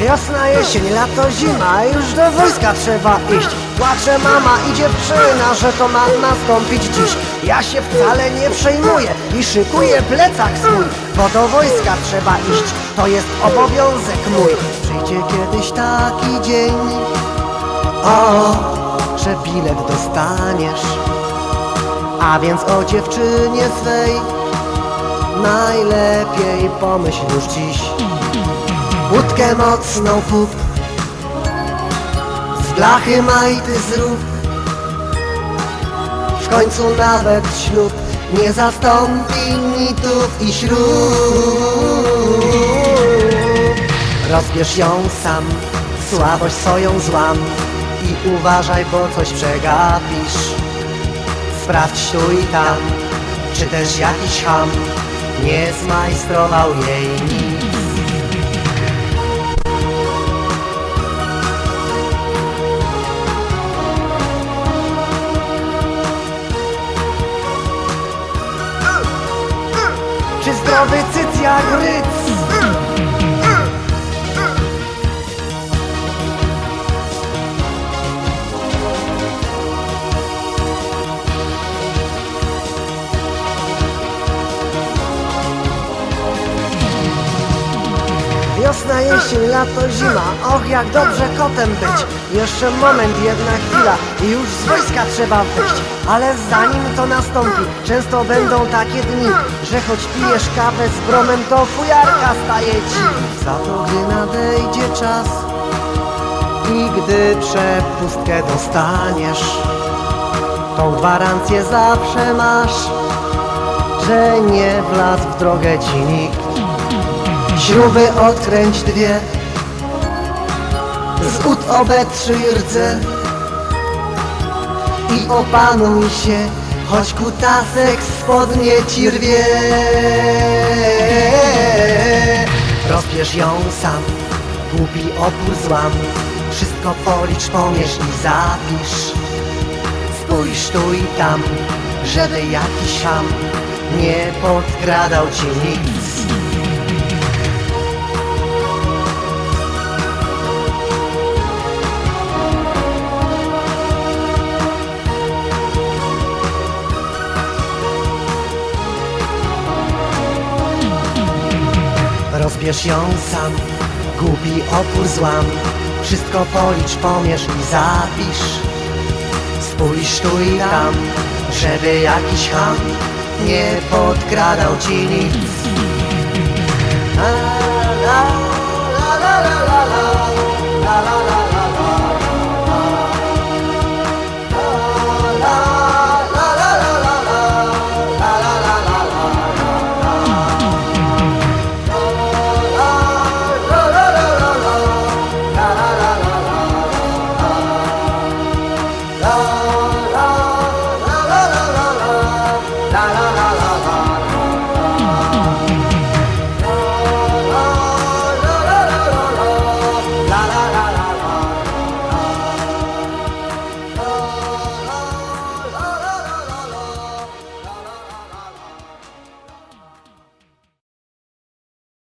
Wiosna, jesień, lato, zima, już do wojska trzeba iść. Płacze mama i dziewczyna, że to ma nastąpić dziś. Ja się wcale nie przejmuję i szykuję plecak swój Bo do wojska trzeba iść, to jest obowiązek mój. Przyjdzie kiedyś taki dzień, o, że bilet dostaniesz. A więc o dziewczynie swej najlepiej pomyśl już dziś Łódkę mocną kup Z blachy majty zrób. W końcu nawet ślub. Nie zastąpi mitów i ślub. Rozbierz ją sam. Słabość swoją złam. I uważaj, bo coś przegapisz. Sprawdź tu i tam. Czy też jakiś ham. Nie zmajstrował jej. nic zdrowy cyc jak ryc? Wiosna, jesień, lato, zima. Och, jak dobrze kotem być. Jeszcze moment, jedna chwila I już z wojska trzeba wyjść. Ale zanim to nastąpi Często będą takie dni Że choć pijesz kawę z bromem To fujarka staje ci. Za to, gdy nadejdzie czas I gdy przepustkę dostaniesz Tą gwarancję zawsze masz Że nie wlazł w drogę ci nikt Śruby odkręć dwie. Z ud obetrzyj rdze. I opanuj się Choć kutasek spodnie ci rwie. Rozbierz ją sam Głupi opór złam. Wszystko policz, pomierz i zapisz. Spójrz tu i tam Żeby jakiś ham Nie podkradał ci nic Rozbierz ją sam, głupi opór złam. Wszystko policz, pomierz i zapisz. Spójrz tu i tam, żeby jakiś ham Nie podkradał ci nic. A,